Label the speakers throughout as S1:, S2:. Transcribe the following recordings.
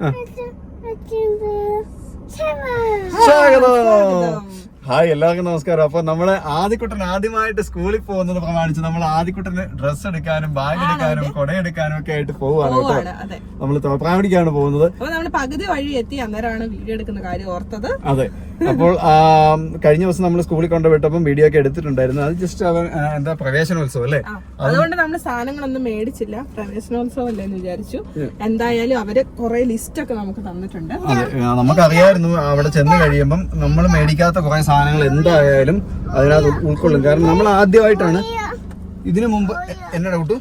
S1: Heh.
S2: Açıldı.
S1: Çakalım. Hi എല്ലാവർക്കും നമസ്കാരം. അപ്പൊ നമ്മൾ ആദ്യക്കുട്ടൻ ആദ്യമായിട്ട് സ്കൂളിൽ പോകുന്നത് പ്രമാണിച്ച് നമ്മൾ ആദ്യക്കുട്ടന് ഡ്രസ് എടുക്കാനും ബാഗ് എടുക്കാനും കൊട എടുക്കാനും ഒക്കെ ആയിട്ട് പോവാണ് കേട്ടോ. നമ്മൾ തോപ്രാവടിക്കാണ് പോകുന്നത്.
S2: നമ്മൾ പകുതി വഴി എത്തി അന്നേരമാണ് വീഡിയോ എടുക്കുന്ന കാര്യം ഓർത്തത്.
S1: അതെ. അപ്പോൾ കഴിഞ്ഞ ദിവസം നമ്മൾ സ്കൂളിൽ കൊണ്ടുപോയിട്ടപ്പം വീഡിയോ ഒക്കെ എടുത്തിട്ടുണ്ടായിരുന്നു. അത് ജസ്റ്റ് അവൻ എന്താ പ്രവേശനോത്സവം അല്ലേ?
S2: അതുകൊണ്ട് നമ്മൾ സാധനങ്ങളൊന്നും മേടിച്ചില്ല. പ്രവേശനോത്സവം അല്ലേന്ന് വിചാരിച്ചു. എന്തായാലും അവർ കുറെ ലിസ്റ്റ് ഒക്കെ നമുക്ക് തന്നിട്ടുണ്ട്.
S1: നമുക്ക് അറിയായിരുന്നു നമുക്കറിയായിരുന്നു. അവിടെ ചെന്ന് കഴിയുമ്പം നമ്മൾ മേടിക്കാത്ത കുറെ സാധനങ്ങൾ എന്തായാലും അതിനകത്ത് ഉൾ- ഉൾക്കൊള്ളും. കാരണം നമ്മൾ ആദ്യമായിട്ടാണ് ഇതിനു മുമ്പ് എന്നെ ഡൗട്ട്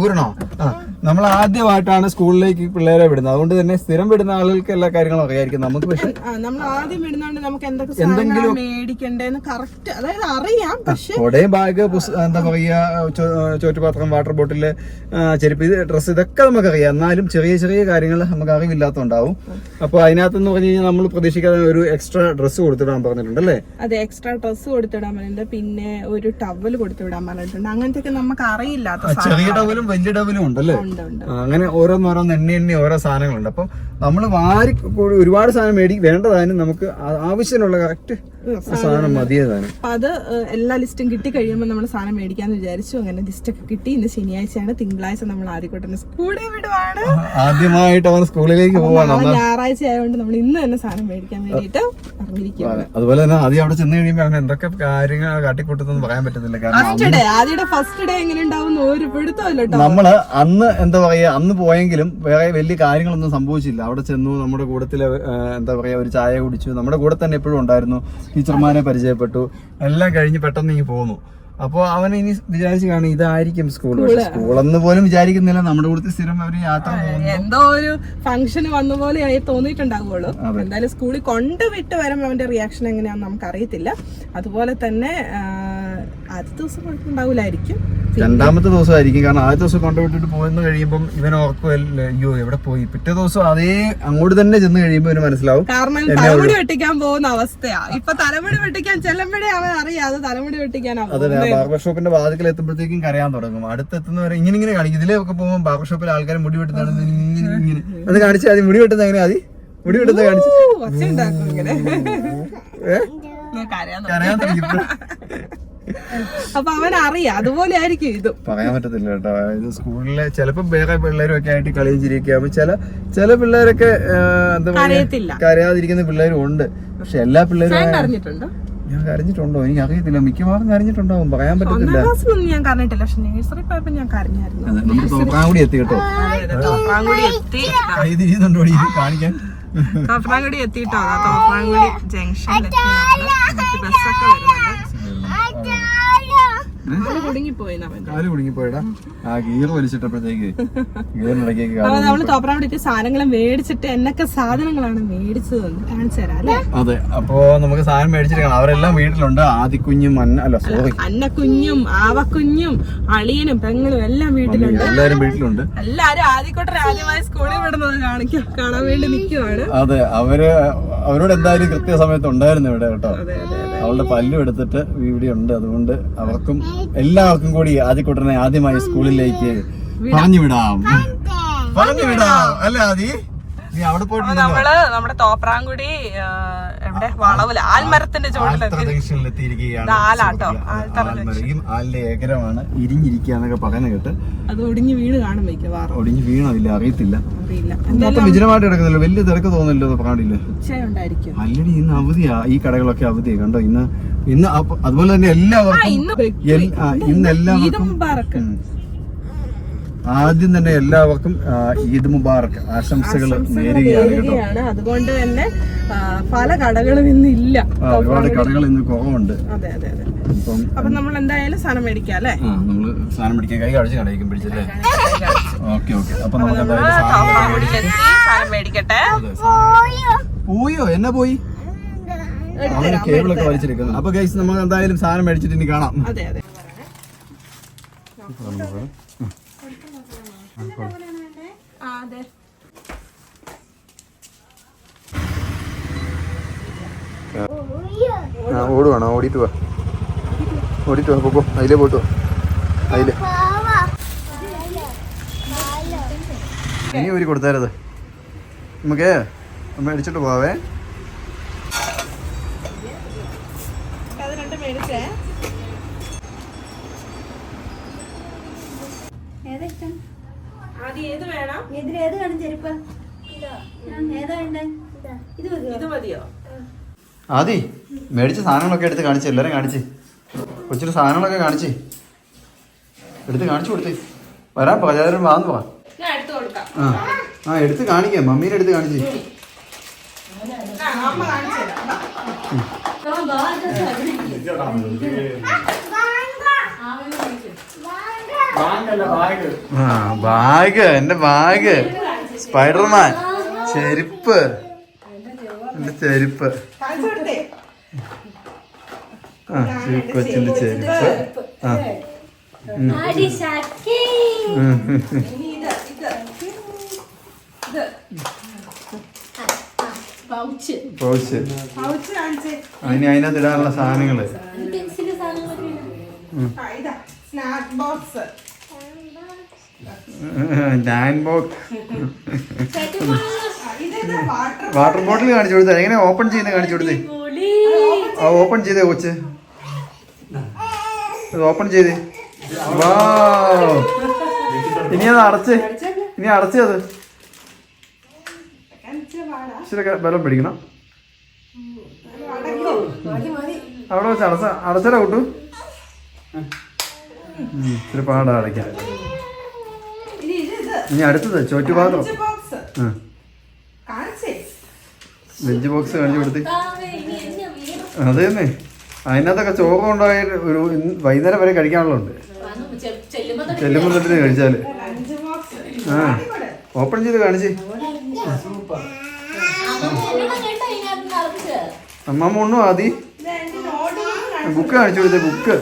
S1: ഊരണോ. ആ നമ്മൾ ആദ്യമായിട്ടാണ് സ്കൂളിലേക്ക് പിള്ളേരെ വിടുന്നത്. അതുകൊണ്ട് തന്നെ സ്ഥിരം വിടുന്ന ആളുകൾക്ക് എല്ലാ കാര്യങ്ങളും അറിയായിരിക്കും നമുക്ക്. പക്ഷേ
S2: നമ്മൾ ആദ്യം വിടുന്നോണ്ട് നമുക്ക് എന്തൊക്കെ എന്തെങ്കിലും മേടിക്കണ്ടെന്ന് കറക്റ്റ് അതായത് അറിയാം പക്ഷെ
S1: കൊടേ ബാഗ് എന്താ പറയാ ചോറ്റുപാത്രം വാട്ടർ ബോട്ടിൽ ചെരുപ്പ് ഇത് ഡ്രസ്സ് ഇതൊക്കെ നമുക്ക് അറിയാം. എന്നാലും ചെറിയ ചെറിയ കാര്യങ്ങൾ നമുക്ക് അറിവില്ലാത്തതുണ്ടാവും അപ്പൊ അതിനകത്തെന്ന് പറഞ്ഞു കഴിഞ്ഞാൽ നമ്മൾ പ്രതീക്ഷിക്കാതെ ഒരു എക്സ്ട്രാ ഡ്രസ്സ് കൊടുത്തിടാൻ പറഞ്ഞിട്ടുണ്ട് അല്ലേ?
S2: അതെ എക്സ്ട്രാ ഡ്രസ്സ് കൊടുത്തിടാൻ പറഞ്ഞിട്ടുണ്ട്. പിന്നെ ഒരു ടവൽ കൊടുത്തിടാൻ പറഞ്ഞിട്ടുണ്ട്. അങ്ങനത്തെ നമുക്ക് അറിയില്ലാത്ത
S1: ചെറിയ ടവലും വലിയ ടവലും ഉണ്ടല്ലേ?
S2: ഉണ്ട് ഉണ്ട്.
S1: അങ്ങനെ ഓരോന്നോരോന്ന് എണ്ണി എണ്ണി ഓരോ സാധനങ്ങളുണ്ട്. അപ്പം നമ്മൾ വാരി ഒരുപാട് സാധനം മേടി വേണ്ടതാനും നമുക്ക് ആവശ്യമുള്ള ആവശ്യത്തിനുള്ള കറക്റ്റ് സാധനം
S2: മതിയതാണ്. അത് എല്ലാ ലിസ്റ്റും കിട്ടി കഴിയുമ്പോൾ നമ്മൾ സാധനം മേടിക്കാന്ന് വിചാരിച്ചു. അങ്ങനെ ലിസ്റ്റ് ഒക്കെ കിട്ടി. ഇന്ന് ശനിയാഴ്ചയാണ്. തിങ്കളാഴ്ച നമ്മൾ ആദ്യക്കോട്ടെ സ്കൂളിൽ വിടുവാണ്.
S1: ആദ്യമായിട്ട് അവൻ സ്കൂളിലേക്ക് പോവാണ്.
S2: ഞായറാഴ്ച ആയതുകൊണ്ട് നമ്മൾ ഇന്ന് തന്നെ സാധനം മേടിക്കാൻ
S1: വേണ്ടിട്ട് അതുപോലെ തന്നെ ആദ്യം അവിടെ ചെന്ന് കഴിയുമ്പോൾ അവൻ എന്തൊക്കെ കാര്യങ്ങൾ കാട്ടിക്കൂട്ടുന്നു പറയാൻ പറ്റുന്നില്ല കാരണം
S2: ഫസ്റ്റ് ഡേ ആദ്യയുടെ ഫസ്റ്റ് ഡേ എങ്ങനെ ഉണ്ടാവും ഒരു
S1: നമ്മൾ അന്ന് എന്താ പറയാ അന്ന് പോയെങ്കിലും വേറെ വലിയ കാര്യങ്ങളൊന്നും സംഭവിച്ചില്ല. അവിടെ ചെന്നു നമ്മുടെ കൂടത്തിൽ എന്താ പറയാ ഒരു ചായ കുടിച്ചു. നമ്മുടെ കൂടെ തന്നെ എപ്പോഴും ഉണ്ടായിരുന്നു. ടീച്ചർമാരെ പരിചയപ്പെട്ടു. എല്ലാം കഴിഞ്ഞ് പെട്ടെന്ന് ഇങ്ങനെ പോന്നു. അപ്പൊ അവൻ ഇനി വിചാരിച്ചു കാണും ഇതായിരിക്കും സ്കൂൾ. സ്കൂളെന്ന് പോലും വിചാരിക്കുന്നില്ല. നമ്മുടെ കൂടെ സ്ഥിരം അവർ യാത്ര
S2: എന്തോ ഒരു ഫംഗ്ഷൻ വന്ന പോലെ തോന്നിയിട്ടുണ്ടാവുള്ളൂ. എന്തായാലും സ്കൂളിൽ കൊണ്ടുവിട്ട് വരുമ്പോൾ അവന്റെ റിയാക്ഷൻ എങ്ങനെയാന്ന് നമുക്ക് അറിയത്തില്ല അതുപോലെ തന്നെ ആദ്യത്തെ ദിവസം കുഴപ്പമുണ്ടാവില്ലായിരിക്കും.
S1: രണ്ടാമത്തെ ദിവസമായിരിക്കും. കാരണം ആദ്യത്തെ ദിവസം കൊണ്ടുപോയിട്ട് പോയെന്ന് കഴിയുമ്പോൾ ഇവൻ ഓർക്കുമല്ലോ അയ്യോ എവിടെ പോയി? പിറ്റേ ദിവസം അതേ അങ്ങോട്ട് തന്നെ ചെന്ന് കഴിയുമ്പോൾ ഇവന് മനസ്സിലാവും.
S2: കാരണം തലമുടി വെട്ടിക്കാൻ പോകുന്ന അവസ്ഥയാ. ഇപ്പൊ തലമുടി വെട്ടിക്കാൻ ചെല്ലുമ്പോഴേ അവൻ അറിയാതെ തലമുടി വെട്ടിക്കാനാ
S1: അതെ ബാർബർ ഷോപ്പിന്റെ വാതിക്കൽ എത്തുമ്പോഴത്തേക്കും കരയാൻ തുടങ്ങും. അടുത്തെത്തുന്നവരെ ഇങ്ങനെ ഇങ്ങനെ കാണിക്കും ഇതിലൊക്കെ പോകുമ്പോൾ ബാർബർ ഷോപ്പിൽ ആൾക്കാർ മുടി വെട്ടുന്നതാണ് ഇങ്ങനെ അത് കാണിച്ചാൽ ആദ്യം മുടി വെട്ടുന്ന എങ്ങനെ ആദ്യം മുടി വെട്ടുന്ന കാണിച്ചു. കരയാൻ തുടങ്ങി.
S2: അപ്പൊ അവൻ അറിയാം. അതുപോലെ ആയിരിക്കും ഇത്.
S1: പറയാൻ പറ്റത്തില്ല കേട്ടോ. ഇത് സ്കൂളിലെ ചിലപ്പോ വേറെ പിള്ളേരൊക്കെ ആയിട്ട് കളിയും ചിരിയൊക്കെ ആവുമ്പോ ചില ചില പിള്ളേരൊക്കെ എന്താ കരയാതിരിക്കുന്ന പിള്ളേരും ഉണ്ട്. പക്ഷെ എല്ലാ പിള്ളേരും
S2: ഞാൻ അറിഞ്ഞിട്ടുണ്ടോ
S1: ഞാൻ കരഞ്ഞിട്ടുണ്ടോ? എനിക്ക് അറിയത്തില്ല മിക്കവാറും കരഞ്ഞിട്ടുണ്ടാവും. പറയാൻ പറ്റത്തില്ല.
S2: ഞാൻ കരഞ്ഞിട്ടില്ല. പക്ഷെ നേഴ്സറി പോയപ്പോ ഞാൻ കരഞ്ഞായിരുന്നു.
S1: തോപ്രാങ്കുടി എത്തി കേട്ടോ.
S2: തോപ്രാങ്കുടി എത്തി.
S1: തിരിയുന്നുണ്ടോ കാണിക്കാൻ.
S2: തോപ്രാങ്കുടി എത്തിട്ടോ തോപ്രാങ്കുടി ബസ്സൊക്കെ വരുന്നുണ്ട്.
S1: കാൽ കുടുങ്ങിപ്പോയടാ. ആ ഗീർ വലിച്ചിട്ടപ്പോഴത്തേക്ക്
S2: തോപ്രാങ്കുടി എത്തി സാധനങ്ങൾ മേടിച്ചിട്ട് എന്നൊക്കെ സാധനങ്ങളാണ് മേടിച്ചത് കാണിച്ചു തരാം അല്ലേ?
S1: അതെ അപ്പോ നമുക്ക് സാധനം മേടിച്ചിരിക്കണം. അവരെല്ലാം വീട്ടിലുണ്ട്. ആദിക്കുഞ്ഞും മന്ന അല്ല സോറി
S2: അന്നക്കുഞ്ഞും ആവക്കുഞ്ഞും അളിയനും പെങ്ങളും എല്ലാം വീട്ടിലുണ്ട്.
S1: എല്ലാരും വീട്ടിലുണ്ട്.
S2: എല്ലാരും ആദ്യക്കോട്ടെ ആദ്യമായി സ്കൂളിൽ വിടുന്നത് കാണിക്കാം കാണാൻ വേണ്ടി നിൽക്കുവാണ്
S1: അതെ അവർ അവരോട് എന്തായാലും കൃത്യസമയത്ത് ഉണ്ടായിരുന്നു ഇവിടെ കേട്ടോ. അവളുടെ പല്ലും എടുത്തിട്ട് ഇവിടെ ഉണ്ട്. അതുകൊണ്ട് അവർക്കും എല്ലാവർക്കും കൂടി ആദ്യക്കുട്ടനെ ആദ്യമായി സ്കൂളിലേക്ക് പറഞ്ഞു വിടാം പറഞ്ഞു വിടാം അല്ലേ ആദി? നീ അവിടെ പോയിട്ട്
S2: നമ്മൾ നമ്മുടെ തോപ്രാങ്കുടി എവിടെ? വളവിൽ ആൽമരത്തിന്റെ ചുവട്ടിലെത്തിയിരിക്കുകയാണ് ആലാട്ടോ,
S1: ആലിന്റെ ഏകരമാണ്. ഇരിഞ്ഞിരിക്കുക എന്നൊക്കെ പറയുന്നത് കേട്ട്
S2: അത് ഒടിഞ്ഞ് വീണ് കാണും മിക്കവാറും.
S1: ഒടിഞ്ഞു വീണോ ഇല്ല അറിയത്തില്ല.
S2: അറിയില്ല.
S1: മൊത്തം വിജനമായിട്ട് കിടക്കുന്നില്ല? വലിയ തിരക്ക് തോന്നില്ലല്ലോ പാടില്ല
S2: ഉച്ചയുണ്ടായിരിക്കും
S1: അല്ലടി ഇന്ന് അവധിയാ. ഈ കടകളൊക്കെ അവധിയാ. കണ്ടോ ഇന്ന് ഇന്ന് അതുപോലെ തന്നെ എല്ലാവർക്കും
S2: ഇന്ന്
S1: എല്ലാവർക്കും. ആദ്യം തന്നെ എല്ലാവർക്കും ഈദ് മുബാറക് ആശംസകൾ നേരുകയാണ്
S2: അതുകൊണ്ട് തന്നെ പല കടകളും ഇന്ന് ഇല്ല.
S1: ഒരുപാട് കടകൾ ഇന്ന് കുറവുണ്ട്. അപ്പം
S2: നമ്മൾ എന്തായാലും സാധനം മേടിക്കാം അല്ലേ?
S1: നമ്മൾ സാധനം മേടിക്കാൻ കൈ കഴിച്ച് കടയിക്കും പിടിച്ചല്ലേ? Okay okay. അപ്പൊ നമുക്ക് സാധനം
S2: മേടിക്കട്ടെ.
S1: പോയോ? എന്നാ പോയി? അവന് കേബിളൊക്കെ വലിച്ചിരിക്കുന്നു അപ്പൊ ഗൈസ് നമ്മൾ എന്തായാലും സാധനം മേടിച്ചിട്ട് ഇനി കാണാം.
S2: അതെ അതെ. ആ, അതെ.
S1: ആ ഓടുവാണോ ഓടിയിട്ട് വാ. ഓടിയിട്ട് വാ പോക്കോ അതിലേ പോയിട്ട് വാ. അതിലേ. ഇനി ഒരു കൊടുത്തരത് നമുക്ക് മേടിച്ചിട്ട് പോവേ
S2: അത് രണ്ട് മേടിച്ചേ.
S3: ഏതാ ഇഷ്ടം
S2: ആദ്യം ഏത് വേണം?
S3: ഇതിൽ ഏത് കാണും ചെരുപ്പ്? ഏതാ വേണ്ടേ? ഇത്. മതിയോ?
S2: ഇത് മതിയോ?
S1: ആദി മേടിച്ച സാധനങ്ങളൊക്കെ എടുത്ത് കാണിച്ച് എല്ലാവരും കാണിച്ച്. കൊച്ചിന് സാധനങ്ങളൊക്കെ കാണിച്ച്. എടുത്ത് കാണിച്ചു കൊടുത്തു. വരാ പലരും വാന്ന് പോവാ
S2: ഞാൻ എടുത്തു കൊടുക്കാം.
S1: ആ ആ എടുത്ത് കാണിക്കാം മമ്മീനെ എടുത്ത് കാണിച്ച്.
S2: അമ്മ കാണിച്ചു
S1: ആ ബാഗ് എന്റെ ബാഗ്. സ്പൈഡർമാൻ. ചെരുപ്പ്. എന്റെ ചെരുപ്പ്. ആ കൊച്ചിന്റെ ചെരുപ്പ്. ആ.
S3: പൗച്ച്.
S1: അതിന് അതിനകത്ത് ഇടാനുള്ള
S2: സാധനങ്ങൾ. Snack box.
S1: ബോക്സ്
S2: ഇത് വാട്ടർ
S1: ബോട്ടിൽ കാണിച്ചു കൊടുത്തേ. എങ്ങനെ ഓപ്പൺ ചെയ്യുന്ന കാണിച്ചു കൊടുത്തേ. ആ ഓപ്പൺ ചെയ്തേ കൊച്ച്. ഓപ്പൺ ചെയ്തേ. വാ ഇനി അത് അടച്ച്. ഇനി അടച്ചേ അത്. ഇച്ചിരി ബലം പിടിക്കണം. അവിടെ വെച്ച് അടച്ച അടച്ചടാ കൂട്ടു. ഇച്ചിരി പാടാ അടയ്ക്കാൻ
S2: ഇനി
S1: അടുത്തത് ചോറ്റുപാത്രം
S2: ലഞ്ച് ബോക്സ്.
S1: ആ.
S2: കാണിച്ചേ
S1: ബോക്സ് കാണിച്ചു കൊടുത്തി.
S3: ഇനി എന്നെ വീണു.
S1: അത് തന്നെ. അതിനകത്തൊക്കെ ചോറ് കൊണ്ടുപോയി ഒരു വൈകുന്നേരം വരെ കഴിക്കാനുള്ളതുണ്ട്.
S3: ഉണ്ട് ചെല്ലുമ്പോ തൊട്ട്
S1: ചെല്ലുമ്പോൾ തൊട്ട്
S2: കഴിച്ചാൽ. ബോക്സ്.
S1: ആ. ഓപ്പൺ ചെയ്ത് കാണിച്ച്. അമ്മമ്മ ഒന്നും ആദി.
S2: ബുക്ക്
S1: ബുക്ക് കാണിച്ചു കൊടുത്തേ ബുക്ക്.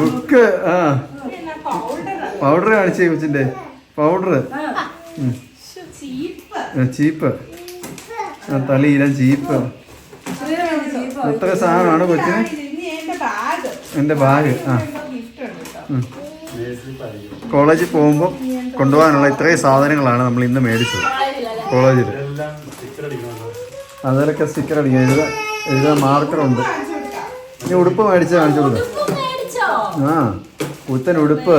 S1: ബുക്ക് ആ.
S2: പൗഡർ
S1: കാണിച്ചേ കൊച്ചിന്റെ. പൗഡർ
S2: ചീപ്പ്.
S1: തലയില ചീപ്പ്. ഇത്ര സാധനമാണ് കൊച്ചിന്?
S2: എന്റെ ബാഗ്.
S1: ആ. കോളേജിൽ പോകുമ്പോൾ കൊണ്ടുപോകാനുള്ള ഇത്രയും സാധനങ്ങളാണ് നമ്മൾ ഇന്ന് മേടിച്ചത്. കോളേജിൽ. അതിലൊക്കെ സ്റ്റിക്കർ അടിക്കാൻ എഴുതാൻ എഴുതാൻ മാർക്കറുണ്ട് ഇനി ഉടുപ്പ് മേടിച്ച് കാണിച്ചു? ആ പുത്തൻ ഉടുപ്പ്.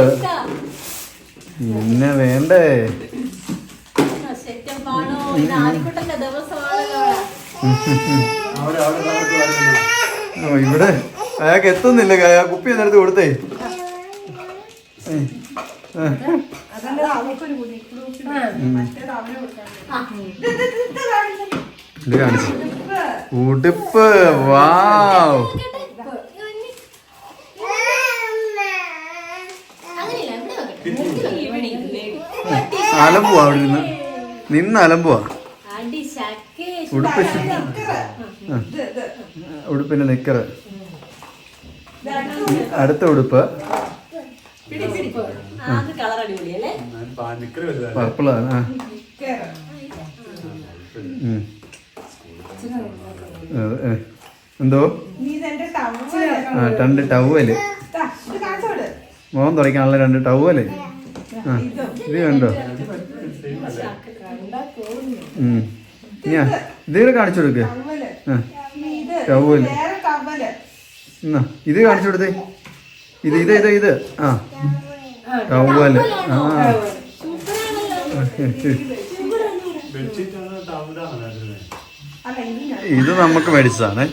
S1: പിന്നെ വേണ്ടേ?
S3: ഇവിടെ.
S1: അയാൾക്ക് എത്തുന്നില്ല. അയാൾ കുപ്പി എന്നെടുത്ത് കൊടുത്തേ. ഉടുപ്പ്. ആ,
S2: അതല്ല അവൾക്കൊരു പുതിയ മറ്റേത് അവന് കൊടുക്കാൻ ഇത് ഇത് ഇത് ഇത് കാണിച്ചേ.
S1: ഇത് കാണിച്ചു
S2: ഉടുപ്പ്.
S1: ഉടുപ്പ് വാവ്
S3: അങ്ങനെയില്ല, ഇവിടെ വെക്കട്ടെ. ഇവിടെ ഇല്ലേ?
S1: അലമ്പുവാ അവിടെ നിന്ന് നിന്ന് അലമ്പുവാ. ഉടുപ്പ് ഉടുപ്പിന്റെ നിക്കറ്.
S2: അടുത്ത
S1: ഉടുപ്പ്. പർപ്പിളാണ് ആ. എന്തോ. ആ രണ്ട്
S2: ടവൽ കാണിച്ചു
S1: തുടയ്ക്കാനുള്ള രണ്ട് ടവൽ ആ.
S2: ഇതും.
S1: കണ്ടോ? ഇത് കാണിച്ചു കൊടുക്ക്
S2: ഇത്
S1: കാണിച്ചു കൊടുത്തേ ഇത് ഇത് ഇത് ഇത് ആ. ടവൽ ആ.
S2: അല്ല ഇത്
S1: നമുക്ക് മേടിച്ചതാണ്.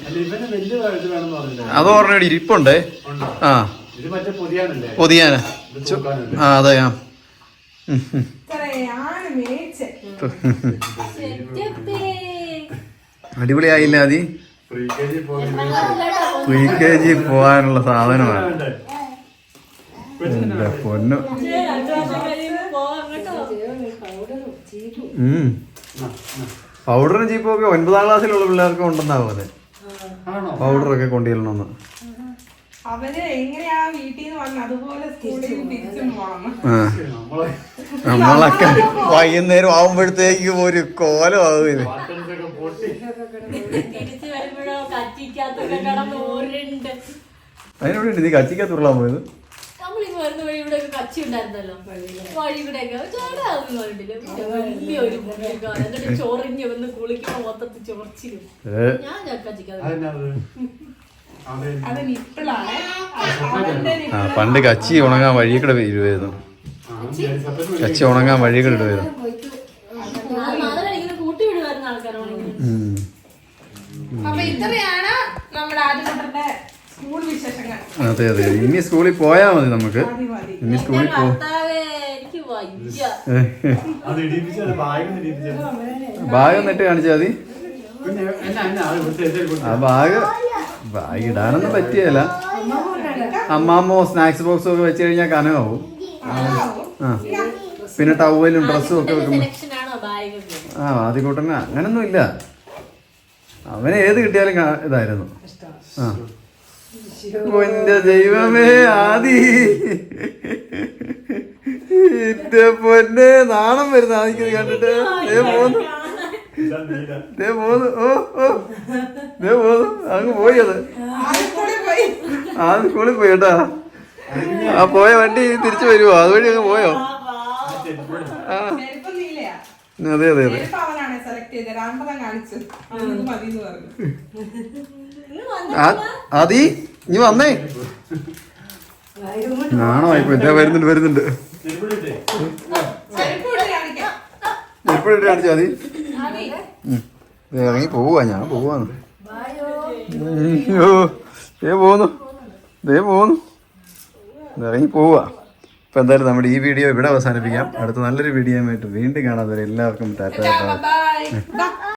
S1: അത് ഓർമ്മയുടെ ഇരിപ്പുണ്ടേ. ആ. പൊതിയാന. ആ അതെ ആ. അടിപൊളിയായില്ല അതി
S4: പ്രീ കെ ജി
S1: പോവാനുള്ള പോകാനുള്ള സാധനമാണ്. എന്റെ പൊന്നു. പൗഡറും ചീപ്പും ഒക്കെ ഒൻപതാം ക്ലാസ്സിലുള്ള പിള്ളേർക്ക് ഉണ്ടെന്നാ പോലെ.
S4: ആണോ?
S1: പൗഡറൊക്കെ കൊണ്ടുചെല്ലണമെന്ന്
S2: അവർ എങ്ങനെയാ വീട്ടിൽ നിന്ന് വന്ന് അതുപോലെ സ്കൂളിൽ തിരിച്ചും പോണം
S1: നമ്മളൊക്കെ വൈകുന്നേരം ആവുമ്പോഴത്തേക്ക് ഒരു
S3: കോലം ആവില്ല
S1: അതിനോട് നീ കച്ചിക്കത്തുള്ളാൻ പോയത്?
S3: ചോറിഞ്ഞ് വന്ന് കുളിക്കുമ്പോ മൊത്തത്തിൽ
S1: ചോർച്ചിരുന്നു
S3: ഞാൻ ചക്കാച്ചിക്കാതെ
S1: പണ്ട് കച്ചി ഉണങ്ങാൻ വഴിയൊക്കെ വരുമായിരുന്നു കച്ചി ഉണങ്ങാൻ വഴിയൊക്കെ ഇടുവായിരുന്നു ഇടുമായിരുന്നു അതെ അതെ. ഇനി സ്കൂളിൽ പോയാ മതി നമുക്ക്. ഇനി സ്കൂളിൽ പോ
S4: ബാഗ്
S1: എന്നിട്ട് കാണിച്ചാൽ മതി. ആ ബാഗ് ബാഗ് ഇടാനൊന്നും പറ്റിയല്ല. അമ്മാമ്മോ സ്നാക്സ് ബോക്സും ഒക്കെ വെച്ച് കഴിഞ്ഞാൽ കനമാവും പിന്നെ ടവലും ഡ്രസ്സും ഒക്കെ വെക്കുമ്പോൾ ആ ആദ്യകൂട്ടന് അങ്ങനൊന്നും ഇല്ല. അവന് ഏത് കിട്ടിയാലും ഇതായിരുന്നു. ആ. ദൈവമേ ആദി. പൊന്നെ നാണം വരുന്ന ആദിക്കുന്നത് കണ്ടിട്ട്. പോകുന്നു പോന്നു ഓ ഓ. ദേ പോന്നു അങ്ങ് പോയി അത്. ആ സ്കൂളിൽ പോയി കേട്ടാ. ആ പോയ വണ്ടി തിരിച്ചു വരുവോ? അതുവഴി അങ്ങ് പോയോ? ആ. അതെ അതെ അതെ. ആദി നീ വന്നേ. നാണമായിപ്പോ. ഇതാ വരുന്നുണ്ട് വരുന്നുണ്ട്. എപ്പോഴും കാണിച്ചാ മതി ഇറങ്ങി പോവാ ഞാൻ പോവാന്ന് അയ്യോ ദേ പോന്നു ദേ പോന്നു ഇറങ്ങി പോവാ ഇപ്പം എന്തായാലും നമ്മുടെ ഈ വീഡിയോ ഇവിടെ അവസാനിപ്പിക്കാം. അടുത്ത നല്ലൊരു വീഡിയോ ആയിട്ട് വീണ്ടും കാണാതെ എല്ലാവർക്കും ടാറ്റ